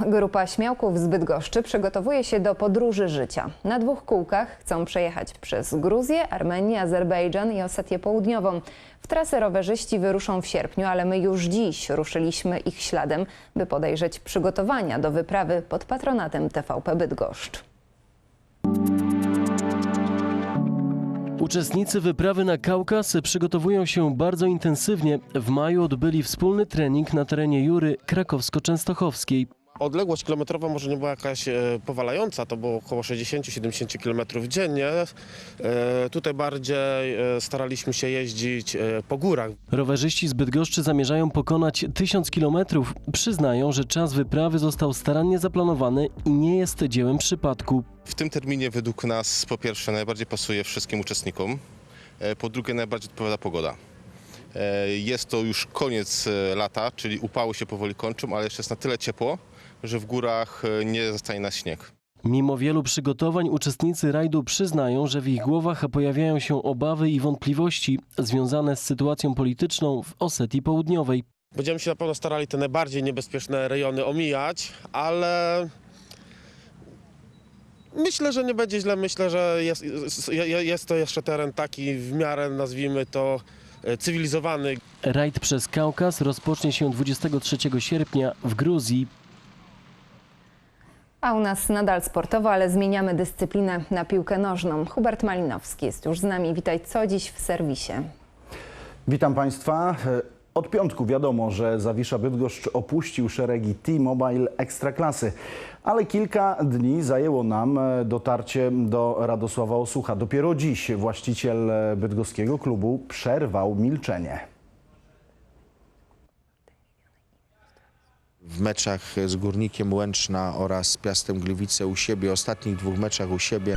Grupa śmiałków z Bydgoszczy przygotowuje się do podróży życia. Na dwóch kółkach chcą przejechać przez Gruzję, Armenię, Azerbejdżan i Osetię Południową. W trasę rowerzyści wyruszą w sierpniu, ale my już dziś ruszyliśmy ich śladem, by podejrzeć przygotowania do wyprawy pod patronatem TVP Bydgoszcz. Uczestnicy wyprawy na Kaukaz przygotowują się bardzo intensywnie. W maju odbyli wspólny trening na terenie Jury Krakowsko-Częstochowskiej. Odległość kilometrowa może nie była jakaś e, powalająca, to było około 60-70 km dziennie. E, Tutaj bardziej e, staraliśmy się jeździć po górach. Rowerzyści z Bydgoszczy zamierzają pokonać 1000 kilometrów. Przyznają, że czas wyprawy został starannie zaplanowany i nie jest dziełem przypadku. W tym terminie według nas po pierwsze najbardziej pasuje wszystkim uczestnikom, po drugie najbardziej odpowiada pogoda. E, Jest to już koniec e, lata, czyli upały się powoli kończą, ale jeszcze jest na tyle ciepło, że w górach e, nie zostaje nas śnieg. Mimo wielu przygotowań uczestnicy rajdu przyznają, że w ich głowach pojawiają się obawy i wątpliwości związane z sytuacją polityczną w Osetii Południowej. Będziemy się na pewno starali te najbardziej niebezpieczne rejony omijać, ale myślę, że nie będzie źle. Myślę, że jest, jest to jeszcze teren taki w miarę, nazwijmy to, cywilizowany, Rajd przez Kaukaz rozpocznie się 23 sierpnia w Gruzji. A u nas nadal sportowo, ale zmieniamy dyscyplinę na piłkę nożną. Hubert Malinowski jest już z nami. Witaj, co dziś w serwisie? Witam Państwa. Od piątku wiadomo, że Zawisza Bydgoszcz opuścił szeregi T-Mobile Ekstraklasy, ale kilka dni zajęło nam e, dotarcie do Radosława Osucha. Dopiero dziś właściciel e, bydgoskiego klubu przerwał milczenie. w meczach z Górnikiem Łęczna oraz Piastem Gliwice u siebie, ostatnich dwóch meczach u siebie